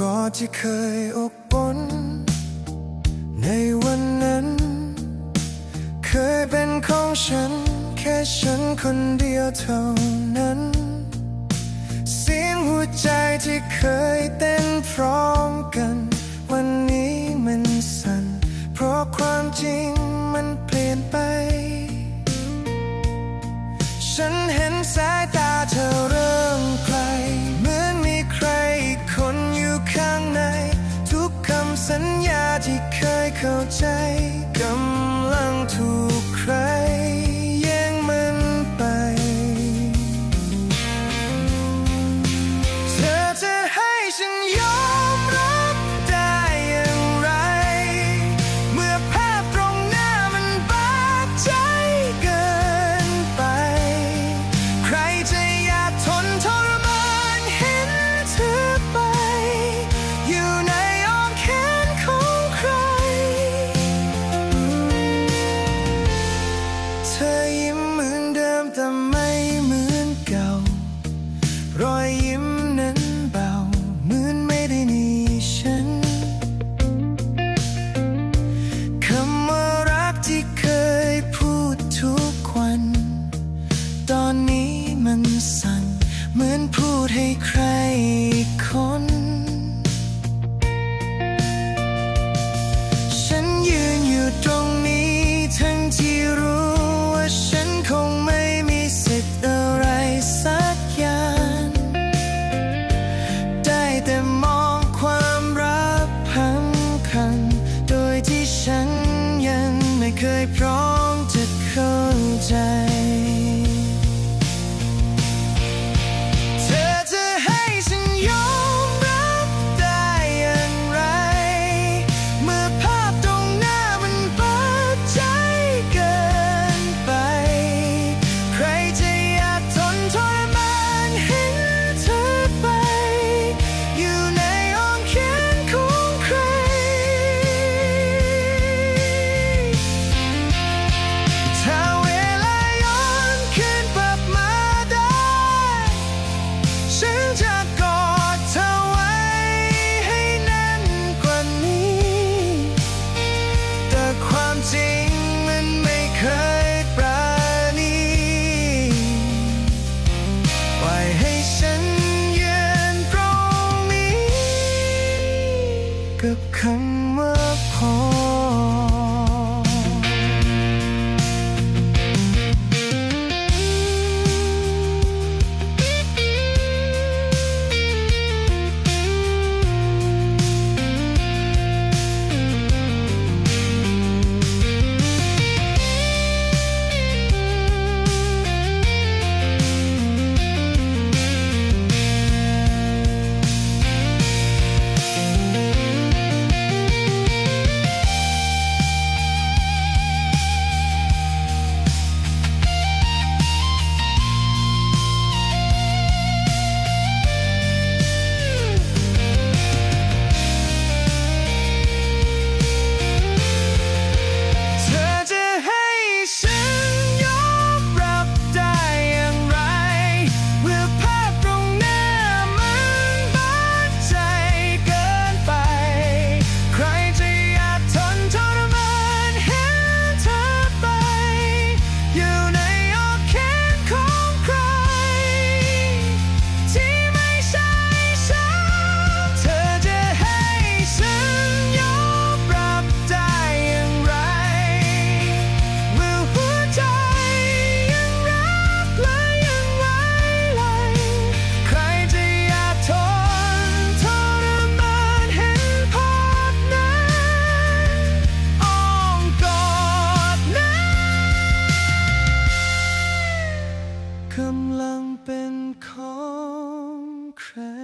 กอดที่เคยอกบนในวันนั้น เคยเป็นของฉัน แค่ฉันคนเดียวเท่านั้น เสียงหัวใจที่เคยเต้นพร้อมกัน วันนี้มันสั่น เพราะความจริงมันเปลี่ยนไป ฉันเห็นสายตาเธอเริ่ม สัญญาที่เคยเข้าใจ ฉันยังไม่เคยพร้อม กับคำว่าพอ cry.